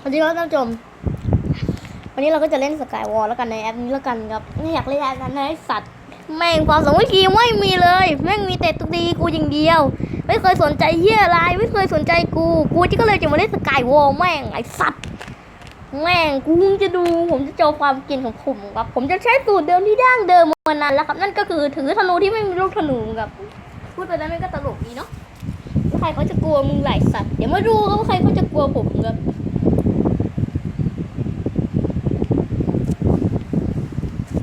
สวัสดีครับท่านผู้ชม วันนี้เราก็จะเล่นสกายวอลแล้วกันในแอปนี้แล้วกันครับไม่อยากเล่นแอปนั้นนะไอสัตว์แม่งความสามัคคีไม่มีเลยแม่งมีแต่ตุตีกูอย่างเดียว ไม่เคยสนใจเฮียอะไรไม่เคยสนใจกูกูที่ก็เลยจะมาเล่นสกายวอลแม่งไอสัตว์แม่งกูจะดูผมจะโจความเกินของผมครับ ผมจะใช้สูตรเดิมที่ดั้งเดิมมานานแล้วครับ นั่นก็คือถือธนูที่ไม่มีลูกธนูครับพูดไปแล้วมันก็ตลกดีเนาะใครเขาจะกลัวมึงหลายสัตว์เดี๋ยวมาดูครับว่าใครเขาจะกลัวผมครับ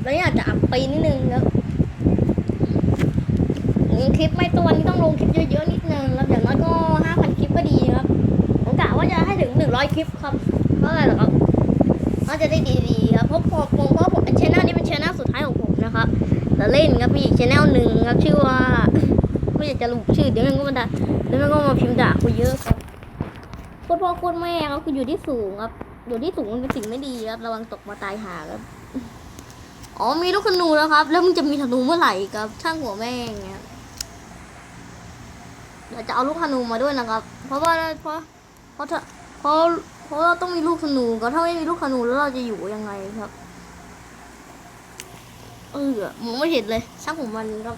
แล้วอยากจะอัพปีนิดนึงครับอืมคลิปไม่ตัวนี้ต้องลงคลิปเยอะๆนิดนึงครับอย่างน้อยก็ห้าพันคลิปก็ดีครับผมกะว่าจะให้ถึงหนึ่งร้อยคลิปครับเพราะอะไรเหรอครับก็จะได้ดีๆครับเพราะผมผมเพราะผมชแนลนี้เป็นชแนลสุดท้ายของผมนะครับแต่เล่นครับมีอีกชแนลหนึ่งครับชื่อว่าไม่อยากจะรู้ชื่อเดี๋ยวมันก็มาด่าเดี๋ยวมันก็มาพิมพ์ด่ากูเยอะครับโคตรพ่อโคตรแม่ครับคืออยู่ที่สูงครับอยู่ที่สูงมันเป็นสิ่งไม่ดีครับระวังตกมาตายหาครับ อ๋อมีลูกธนูแล้วครับ แล้วมึงจะมีธนูเมื่อไหร่ครับช่างหัวแม่งเนี่ยเดี๋ยวจะเอาลูกธนูมาด้วยนะครับ เพราะว่าเพราะเพราะเพราะเพราะเราต้องมีลูกธนูก็ถ้าไม่มีลูกธนูแล้วเราจะอยู่ยังไงครับเออมองไม่เห็นเลยช่างผมมันครับ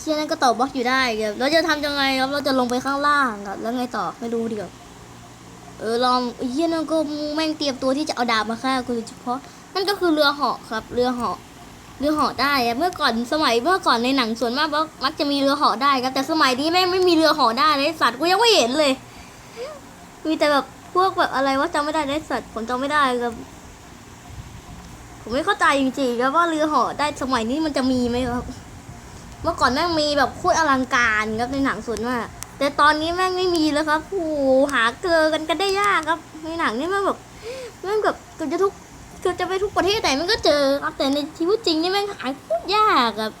เชี่ยนั่นก็ต่อบล็อกอยู่ได้ครับเราจะทำยังไงครับ เราจะลงไปข้างล่างครับ แล้วไงต่อไม่รู้ดีครับเออลองเหี้ยนั่นก็แม่งเตรียมตัวที่จะเอาดาบมาฆ่ากูโดยเฉพาะนั่นก็คือเรือเหาะครับ เรือเหาะเรือเหาะได้เมื่อก่อนสมัยเมื่อก่อนในหนังส่วนมากมักจะมีเรือเหาะได้ครับ แต่สมัยนี้แม่งไม่มีเรือเหาะได้เลยสัตว์กูยังไม่เห็นเลย มีแต่แบบพวกแบบอะไรว่าจำไม่ได้เลยสัตว์ผมจำไม่ได้ครับ ผมไม่เข้าใจจริงๆครับว่าเรือเหาะได้สมัยนี้มันจะมีไหมครับ เมื่อก่อนแม่งมีแบบโคตรอลังการครับในหนังส่วนมาก แต่ตอนนี้แม่งไม่มีแล้วครับโอ้โหหาเจอกันกันได้ยากครับในหนังนี่แม่งแบบแม่งแบบเกือบจะทุกเกือบจะไปทุกประเทศไหนมันก็เจอครับแต่ในชีวิตจริงนี่แม่งหาโคตรยากครับ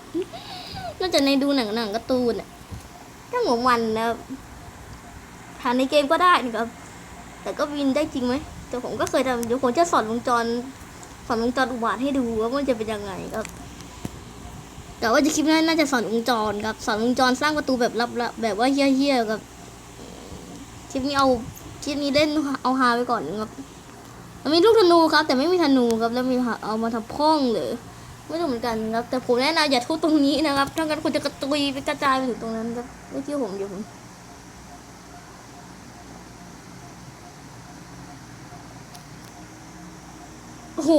นอกจากในดูหนังหนังการ์ตูนอะก็หัวมันนะครับทานในเกมก็ได้นะครับ แต่ก็วินได้จริงไหมแต่ผมก็เคยทำเดี๋ยวผมจะสอนวงจรสอนวงจรอุบาทให้ดูว่ามันจะเป็นยังไงครับ แต่ว่าจะคลิปนั้นน่าจะสอนวงจรครับสอนวงจรสร้างประตูแบบลับๆแบบว่าเฮี้ยๆครับคลิปนี้เอาคลิปนี้เล่นเอาฮาไปก่อนครับมีลูกธนูครับ แต่ไม่มีธนูครับแล้วมีเอามาทำพ้องหรือไม่รู้เหมือนกันครับ แต่ผมแนะนำอย่าทุบตรงนี้นะครับถ้างั้นคุณจะกระตุยไปกระจายไปถึงตรงนั้นครับไม่เชื่อผมเดี๋ยผมโอ้โห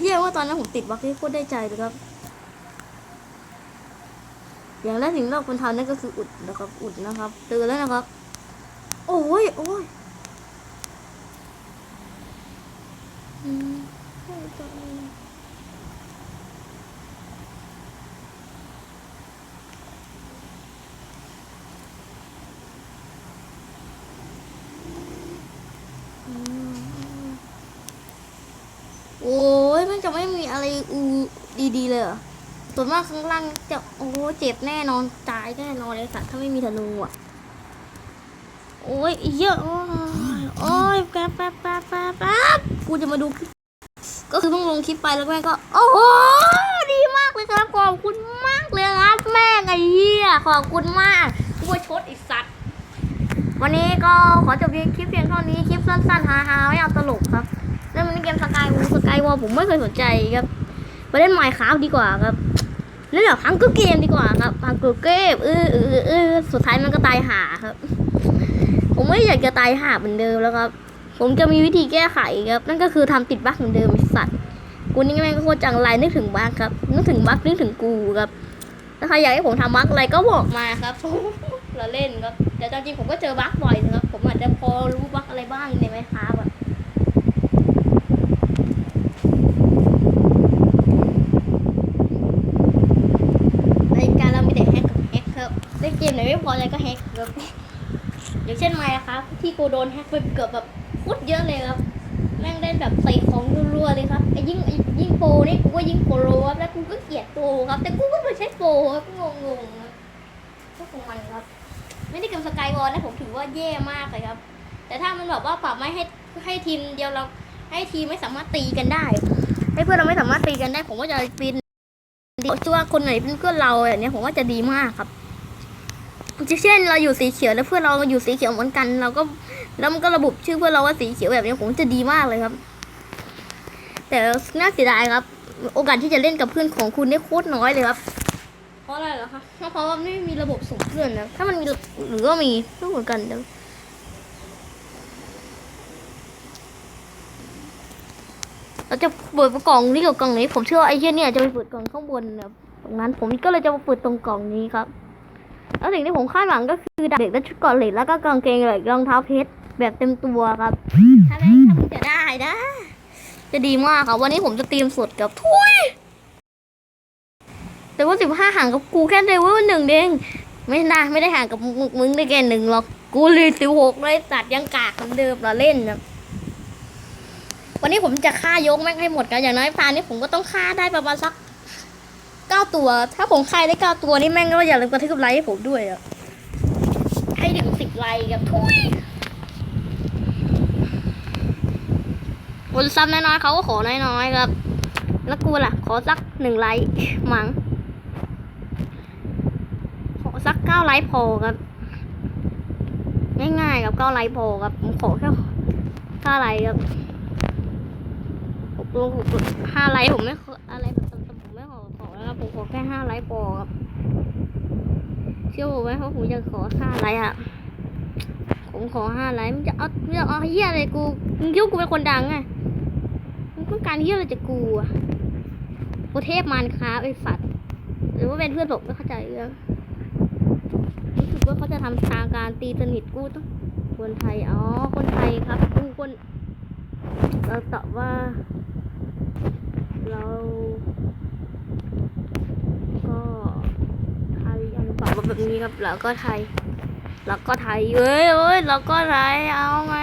เฮี้ยว่าตอนนั้นผมติดบั๊กที่โคตรได้ใจเลยครับ อย่างแรกสิ่งที่เราควรทำนั่นก็คืออุดนะครับ อุดนะครับเตือนแล้วนะครับ โอ้ยโอ้ยอืมโอ้ยมันจะไม่มีอะไรอูดีๆเลยเหรอ ส่วนมากข้างล่างจะโอ้เจ็บแน่นอนตายแน่นอนเลยสัตว์ถ้าไม่มีธนูอะ โอ้ยเยอะ โอ้ยโอ้ยแป๊บแป๊บแป๊บแป๊บแป๊บกูจะมาดู ก็คือต้องลงคลิปไปแล้วแม่ก็ โอ้โหดีมากเลยครับ ขอบคุณมากเลยครับแม่ไอ้เหี้ยขอบคุณมากกูว่าชดไอีสัตว์วันนี้ก็ขอจบคลิปเพียงเท่านี้คลิปสั้นๆฮาๆไม่เอาตลกครับเล่นมันเกมสกายวอลสกายวอลผมไม่เคยสนใจครับไปเล่นไมค์คราฟดีกว่าครับ เล่นแบบพังก็เกมดีกว่าครับพังก็เกมเออเออเออสุดท้ายมันก็ตายหาครับ ผมไม่อยากจะตายหาเหมือนเดิมแล้วครับ ผมจะมีวิธีแก้ไขครับ นั่นก็คือทำติดบั๊กเหมือนเดิมสัตว์กูนี่แม่งก็โคตรจังไรนึกถึงบั๊กครับ นึกถึงบั๊กนึกถึงกูครับถ้าใครอยากให้ผมทำบั๊กอะไรก็บอกมาครับเราเล่นครับแต่จริงๆผมก็เจอบั๊กบ่อยนะครับ ผมอาจจะพอรู้บั๊กอะไรบ้างในไหมค์คราฟอะรายการเรามีแต่แฮกกับแฮกครับเล่นเก มไหนไม่พอใจก็แฮกครับอย่างเช่นไมค์ครับ ที่กูโดนแฮกไปเกือบแบบโคตรเยอะเลยครับแม่งเล่นแบบใส่ของรัวๆเลยครับไอ้ยิ่งยิ่งโปรนี่กูก็ยิ่งโปรครับแล้วกูก็เกลียดโปรครับ แต่กูก็ไม่ใช้โปรครับงงๆครับก็คงมันครับ ไม่ได้เกมสกายวอลนะผมถือว่าแย่มากเลยครับ แต่ถ้ามันแบบว่าปรับไม่ให้ให้ทีมเดียวเราให้ทีมไม่สามารถตีกันได้ ให้เพื่อนเราไม่สามารถตีกันได้ ผมว่าจะป็นดีช่ว่าคนไหนเป็นเพื่อนเราอย่างเนี้ยผมว่าจะดีมากครับ เช่นเราอยู่สีเขียวแล้วเพื่อนเราอยู่สีเขียวเหมือนกัน เราก็แล้วมันก็ระบุชื่อเพื่อนเราว่าสีเขียวแบบนี้ผมจะดีมากเลยครับ แต่น่าเสียดายครับ โอกาสที่จะเล่นกับเพื่อนของคุณได้โคตรน้อยเลยครับ เพราะอะไรเหรอคะเพราะว่าไม่มีระบบส่งเพื่อนนะถ้ามันมีหรือว่ามีก็เหมือนกันเดี๋ยวเราจะเปิดกล่องนี้กับกล่องนี้ ผมเชื่อว่าไอ้เหี้ยเนี่ยจะไปเปิดกล่องข้างบนนะตรงนั้น ผมก็เลยจะมาเปิดตรงกล่องนี้ครับ แล้วสิ่งที่ผมคาดหวังก็คือเด็กและชุดเกาะเหล็กแล้วก็กางเกงเหล็กรองเท้าเพชรแบบเต็มตัวครับถ้าได้ถ้ามึงจะได้นะ จะดีมากครับ วันนี้ผมจะเตรียมสดกับทุยแต่ว่าสิบห้าห่างกับกูแค่เลเวลหนึ่งเองไม่น่าไม่ได้ห่างกับมึงมึงได้แค่หนึ่งหรอกกูเลยสิบหกเลยตัดยังกากเหมือนเดิมเราเล่นนะวันนี้ผมจะฆ่ายกแม่งให้หมดกันอย่างน้อยพานนี้ผมก็ต้องฆ่าได้ประมาณสัก เก้าตัว ถ้าผมฆ่าได้เก้าตัวนี่แม่งก็อย่าลืมกระทืบไลค์ให้ผมด้วยอะให้ถึงสิบไลค์กับทุยคนซับน้อยๆเขาก็ขอน้อยๆครับ แล้วกูล่ะ ขอสักหนึ่งไลค์มั้งขอสักเก้าไลค์พอครับ ง่ายๆกับเก้าไลค์พอครับผมขอแค่ห้าไลค์ครับผมผมห้าไลค์ผมไม่ออะไรแบบ ผมขอแค่ห้าไลค์พอครับ เชื่อผมไหมเพราะผมจะขอห้าไลค์อะผมขอห้าไลค์มันจะเอามันจะเอาเฮียอะไรกู มึงคิดว่ากูเป็นคนดังไงมึงต้องการเฮียอะไรจากกูอะกูเทพมารค้าไอ้สัตว์หรือว่าเป็นเพื่อนผมไม่เข้าใจเรื่องรู้สึกว่าเขาจะทำทางการตีสนิทกูต้องคนไทย อ๋อ คนไทยครับ กูคน เราตอบว่า เรา ก็ไท ยอันตอบมาแบบนี้ครับ แล้วก็ไทย แล้วก็ไทยเอ้ยเอ้ยแล้วก็ไทยเอาไง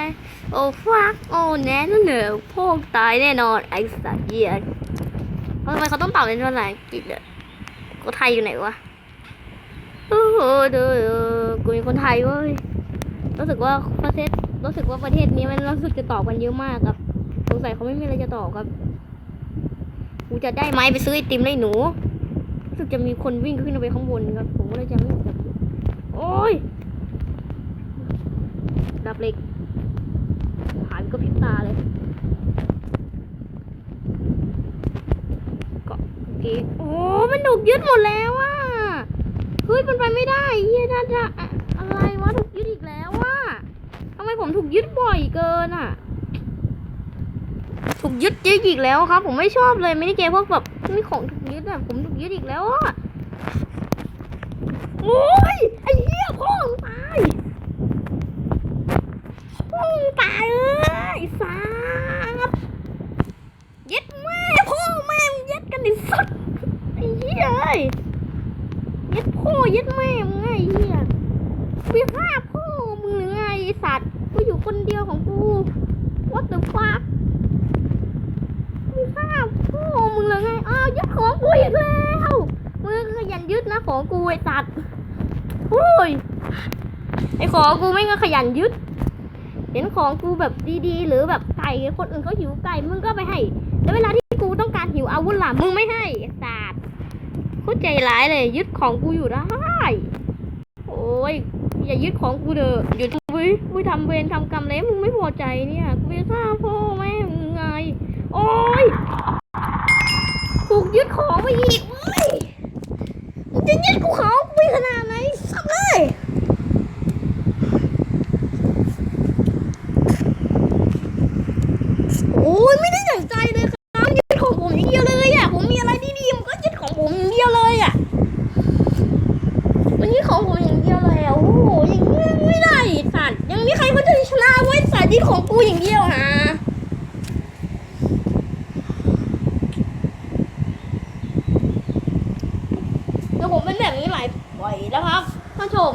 โอ้ฟักโอ้แน่นอนเหนอพวกตายแน่นอนไอ้สัตว์เหี้ยทำไมเขาต้องเป่าเป็นภาษาอังกฤษอะกูไทยอยู่ไหนวะโอ้โหเด้อกูเป็นคนไทยเว้ยรู้สึกว่าประเทศรู้สึกว่าประเทศนี้มันรู้สึกจะตอบกันเยอะมากครับสงสัยเขาไม่มีอะไรจะตอบครับ กูจะได้ไหมไปซื้อไอติมเลยหนู สึกจะมีคนวิ่งขึ้นไปข้างบนครับ ผมก็เลยจะไม่อยากจะโอ้ย ดับเล็กผ่านก็พิบตาเลยเกาะโอเคโอ้มันถูกยึดหมดแล้วอะเฮ้ยมันไปไม่ได้เฮียน่าจะอะไรวะถูกยึดอีกแล้วอะทำไมผมถูกยึดบ่อยเกินอะถูกยึดเยอะอีกแล้วครับ ผมไม่ชอบเลยไม่ได้เกมพวกแบบมีของถูกยึด ผมถูกยึดอีกแล้วอะโอ้ยไอ้เหี้ยพ่อมึงตาย พ่อมึงตายเอ้ยไอ้สัสเย็ดแม่พ่อแม่มึงเย็ดกันไอ้สัสไอ้เหี้ยเอ้ยเย็ดพ่อเย็ดแม่มึงไงไอ้เหี้ยกูไปฆ่าพ่อมึงหรือไงไอ้สัตว์กูอยู่คนเดียวของกู what the fuck กูไปฆ่าพ่อมึงเลยไงอ้าวยึดของกูอีกแล้วมึงขยันยึดนะของกูไอ้สัตว์โอ้ยไอ้ ของกูไม่งก็ขยันยึด เห็นของกูแบบดีๆ หรือแบบไก่คนอื่นเขาหิวไก่มึงก็ไปให้ แล้วเวลาที่กูต้องการหิวอาวุธล่ะมึงไม่ให้ไอ้ศาสตร์โคตรใจร้ายเลยยึดของกูอยู่ได้โอ้ยอย่ายึดของกูเด้อหยุดมึงมึงทำเวรทำกรรมแล้วมึงไม่พอใจเนี่ยกูจะฆ่าพ่อแม่มึงไง โอ้ยถูกยึดของไปอีกเว้ยมึงจะยึดกูของกูไปขนาดไหนสับเลย โอ้ยไม่ได้อย่งใจเลยครับยึดของผมอย่างเดียวเลยอะผมมีอะไรดีๆมันก็ยึดของผมอย่างเดียวเลยอะมันยึดของผมอย่างเดียวเลยอะโอ้โหอย่างนี้ไม่ได้สัตว์ยังมีใครเขาจะชนะไว้สัตว์ยึดของกูอย่างเดียวฮะแต่ผมเป็นแบบนี้หลายบ่อยแล้วครับท่านชม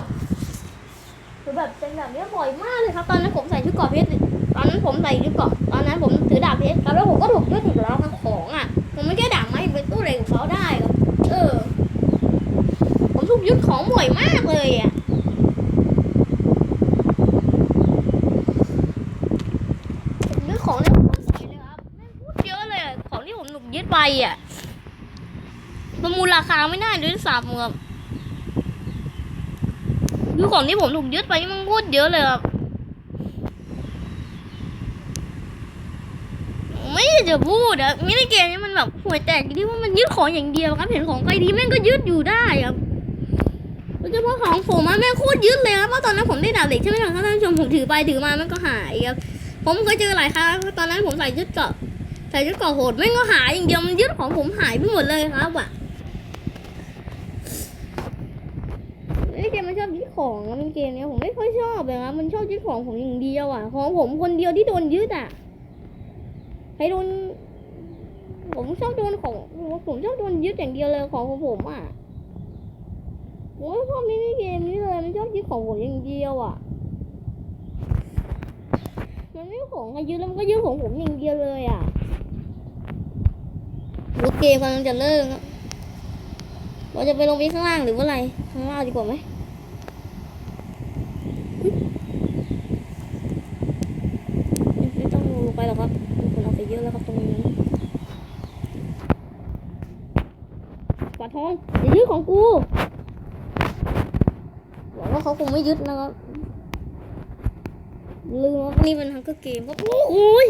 คือแบบเป็นแบบนี้บ่อยมากเลยครับ ตอนนั้นผมใส่ชุดเกราะเพชร อนนั้นผมใส่ชุดเกราะตอนนั้นผมถือดาบเพชรครับแล้วผมก็ถูกยึดอีกแล้วทั้งของอะ ผมไม่แค่ดาบไม้ไปตู้เหล็กของเขาได้ครับเออ ผมถูกยึดของบ่อยมากเลยอะยึดของเนี่ยผมบ่อยเลยครับแม่พูดเยอะเลยของที่ผมถูกยึดไปอะประมูลราคาไม่น่าด้วยซ้ำครับคือของที่ผมถูกยึดไปมันพูดเยอะเลยครับ ไม่ อยากจะพูดอะมินิเกมนี้มันแบบห่วยแตกที่ว่ามันยึดของอย่างเดียวครับเห็นของใครดีแม่งก็ยึดอยู่ได้ครับโดยเฉพาะของผมอะแม่งโคตรยึดเลยครับเพราะตอนนั้นผมได้ดาบเหล็กใช่ไหมครับท่านผู้ชมผมถือไปถือมาแม่งก็หายครับผมเคยเจอหลายครั้งตอนนั้นผมใส่ยึดเกาะใส่ยึดเกาะโหดแม่งก็หายอย่างเดียวมันยึดของผมหายไปหมดเลยครับอะมินิเกมมันชอบยึดของมินิเกมเนี้ยผมไม่ค่อยชอบเลยครับมันชอบยึดของผมอย่างเดียวอะของผมคนเดียวที่โดนยึดอะ ให้โดน ผมชอบโดนของ ผมชอบโดนยึดอย่างเดียวเลยของของผมอะผมไม่ชอบมินิเกมนี้เลยมันชอบยึดของผมอย่างเดียวอะ มันไม่ของใครยึดแล้วมันก็ยึดของผมอย่างเดียวเลยอะรู้เกมกำลังจะเลิกเราจะไปลงไปข้างล่างหรือว่าอะไรข้างล่างดีกว่าไหมต้องลงไปหรอกครับมีคนเอาไปเยอะแล้วครับตรงนี้ปลาทองอย่ายึด ของกูหวังว่าเขาคงไม่ยึดนะครับลืมว่านี่มันทังก็เกมครับโอ้ย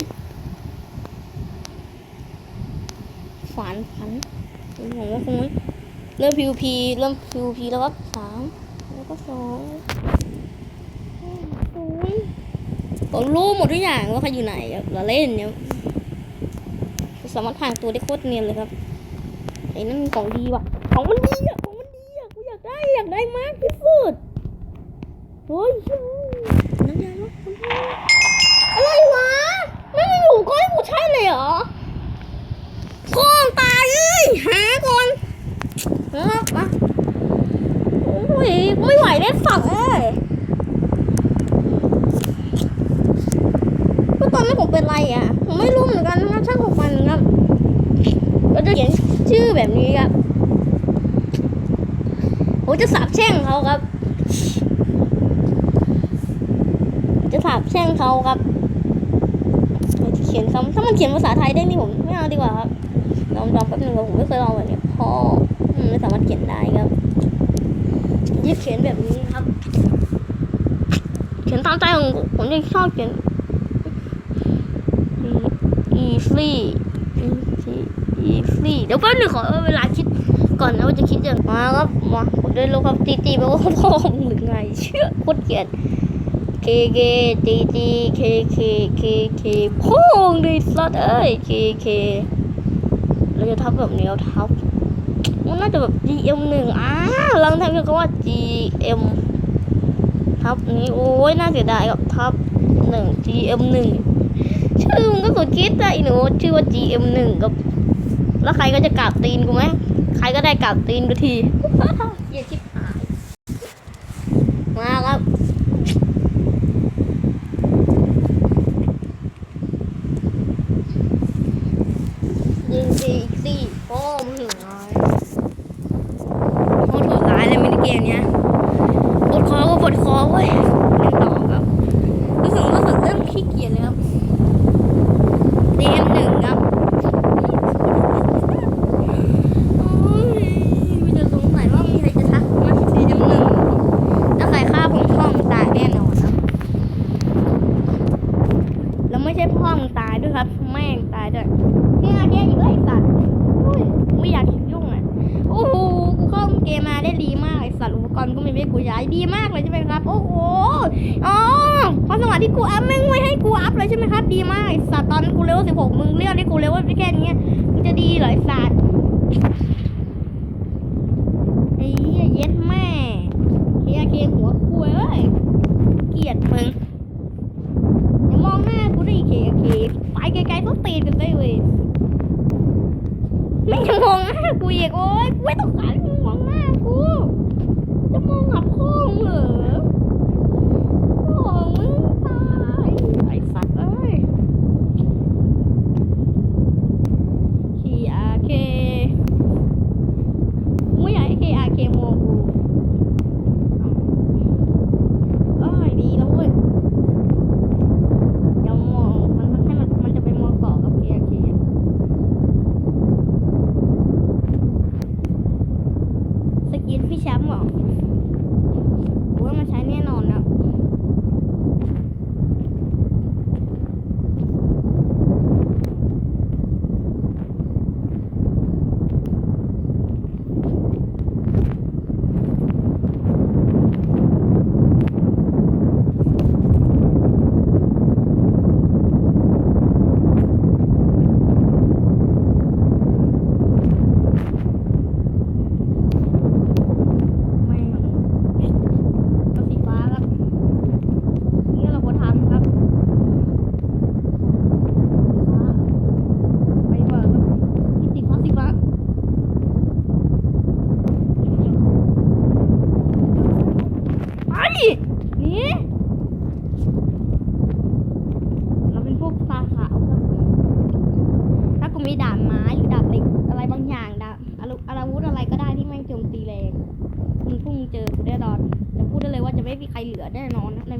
ฝันฝันผมว่าคงไม่เริ่ม PVP เริ่ม PVP แล้วครับสามแล้วก็สองโอ้ยผมรู้หมดทุกอย่างว่าใครอยู่ไหนเราเล่นเนี่ยสามารถผ่านตัวได้โคตรเนียนเลยครับไอ้นั่นของดีว่ะ ของมันดีอะของมันดีอะกูอยากได้อยากได้มากที่สุดเฮ้ยเฮ้ยนั่นไงวะอะไรวะไม่มีอยู่ก้อนกูใช่เลยเหรอพ่องตายเอ้ยหาก่อนเออมาโอ้ยไม่ไหวได้ฝักเอ้ยก็ตอนนั้นผมเป็นไรอะผมไม่รู้เหมือนกันนะช่างของมันครับก็จะเขียนชื่อแบบนี้ครับ ผมจะสาบแช่งเขาครับ จะสาบแช่งเขาครับจะเขียนคำถ้ามันเขียนภาษาไทยได้นี่ผมไม่เอาดีกว่าครับลองลองแป๊บนึงครับผมไม่เคยลองแบบนี้พ่อไม่สามารถเขียนได้ครับจะเขียนแบบนี้ครับ เขียนตามใจของผมยังชอบเขียน easy easy easy เดี๋ยวแป๊บนึงขอเวลาคิดก่อนนะว่าจะคิดอย่างมาครับมา ผมเดินลงครับตีตีแปลว่าพ่อมึงหรือไงเชื่อโคตรเกลียด k k ตีตี k k k k พ่อมึงดิสัตว์เอ้ย k k เคเราจะทับแบบนี้เราทับมันน่าจะแบบ gm หนึ่งอ่าลองทำคำว่า gm ทับนี้โอ้ยน่าเสียดายกับทับหนึ่ง gm หนึ่งชื่อมึงก็สุดคิดอะไอ้หนูชื่อว่า GM หนึ่งกับ แล้วใครก็จะกราบตีนกูไหมใครก็ได้กราบตีนกูที เหี้ยชิบหาย มาครับยิงทีอีกสี่โอ้มึงถึงร้ายโคตรโหดร้ายเลยมินิเกมเนี้ยปวดคอก็ปวดคอเว้ยเล่นต่อครับรู้สึกรู้สึกเริ่มขี้เกียจเลยครับ เดมหนึ่งครับโอ้ยมีแต่สงสัยว่ามีใครจะทักมาเดมหนึ่งถ้าใครฆ่าผมพ่อมันตายแน่นอนครับ แล้วไม่ใช่พ่อมันตายด้วยครับ แม่งตายด้วยนี่อาแกอีกแล้วไอ้สัตว์โอ้ยไม่อยากยุ่งอะโอ้โหกูเข้าเกมมาได้ดีมากไอ้สัตว์อุปกรณ์ก็ไม่ได้กูย้ายดีมากเลยใช่ไหมครับ โอ้โหอ๋อพอสมัครที่กูอัพแม่งไม่ให้กูอัพเลยใช่ไหมครับ ดีมากไอ้สัตว์ตอนกูเลเวลสิบหกมึงเรียกได้กูเลเวลแค่นี้มึงจะดีเหรอไอ้สัตว์ไอ้เฮียเย็ดแม่เคลียเคหัวคุยเอ้ยเกลียดมึงอย่ามองหน้ากูได้เคเค ไปไกลๆต้องตีนกันได้เว้ยไม่จะมองหน้ากูอีกโอ๊ยกูไม่ต้องการมึงมองหน้ากู จะมองหาพ่อมึงเหรอ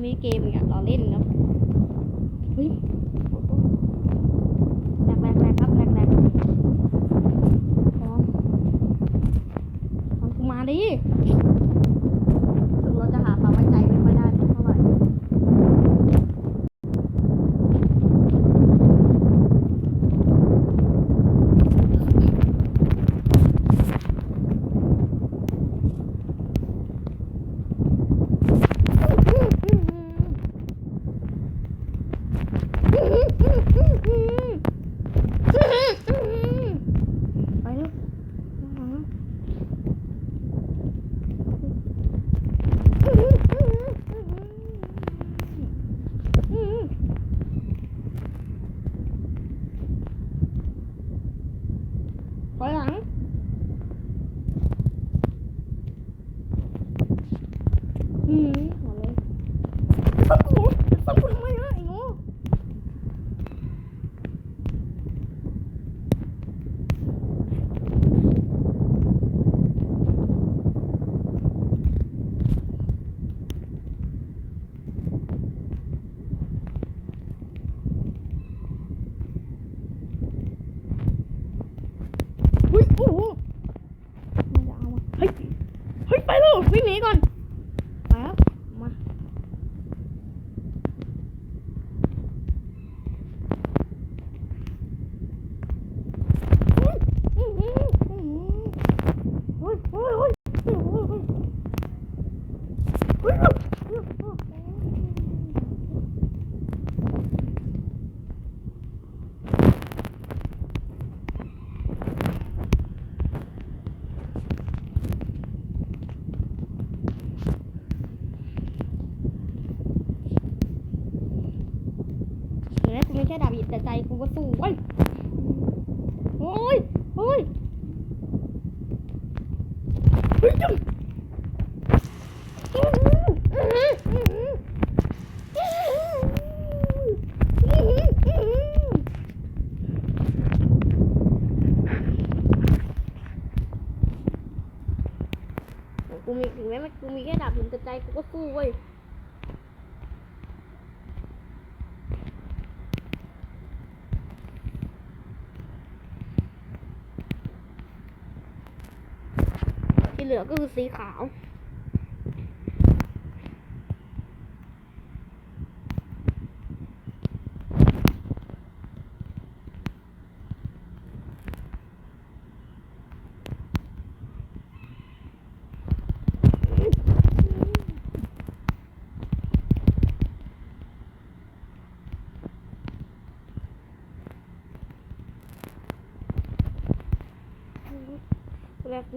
ี้เกมเนี่ยเราเล่นครับเฮ้ย ใจกูก็สู้เว้ยที่เหลือก็คือสีขาว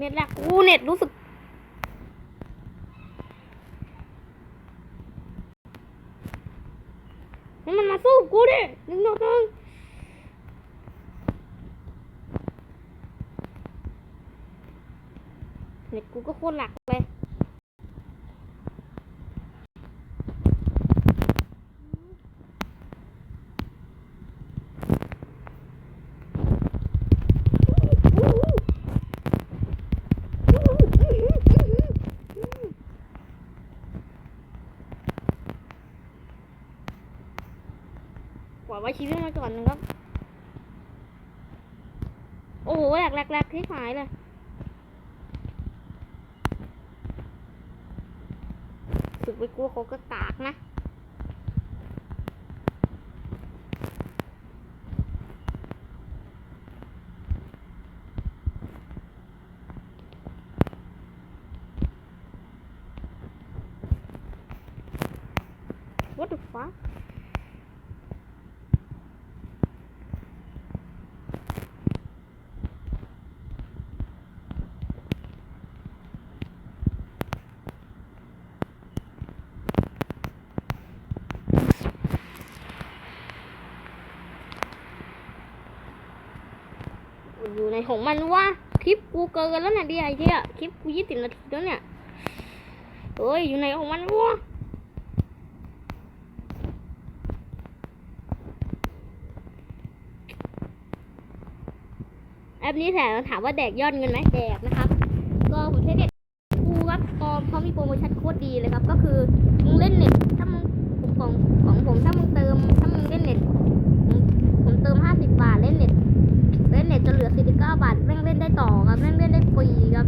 เน็ตแรกอู้เน็ตรู้สึก มันมาสู้กูดิหนึ่งต่อหนึ่งเน็ตกูก็โคตรหลัก ไว้ชีวิตมาก่อนนะครับ โอ้โหแหลกแหลกแหลกที่หายเลยสึกไปกลัวเขาก็ตากนะ ของมันว่าคลิปกูเกินแล้วนะเดียไอ้เดียคลิปกูยี่สิบนาทีแล้วเนี่ยเอ้ยอยู่ไหนของมันวะแอปนี้แต่ถามว่าแดกยอดเงินไหมแดกนะครับ ก็ผมใช้เน็ตกูรับกอมเขามีโปรโมชั่นโคตรดีเลยครับ ก็คือมึงเล่นเน็ตถ้ามึงผมของของผมถ้ามึงเติมถ้ามึงเล่นเน็ตผมเติมห้าสิบบาทเล่นเน็ต ครับเล่งเล่นได้ฟรีครับ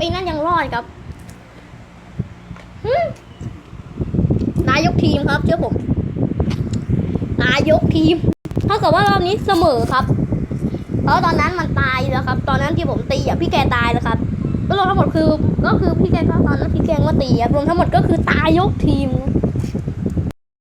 ไอ้นั่นยังรอดครับนายกทีมครับเชื่อผม นายกทีมเท่ากับว่ารอบนี้เสมอครับ เพราะตอนนั้นมันตายแล้วครับ ตอนนั้นที่ผมตีอะพี่แกตายแล้วครับก็รวมทั้งหมดคือ ก็คือพี่แกก็ตอนนั้นพี่แกมาตีอะรวมทั้งหมดก็คือตายยกทีม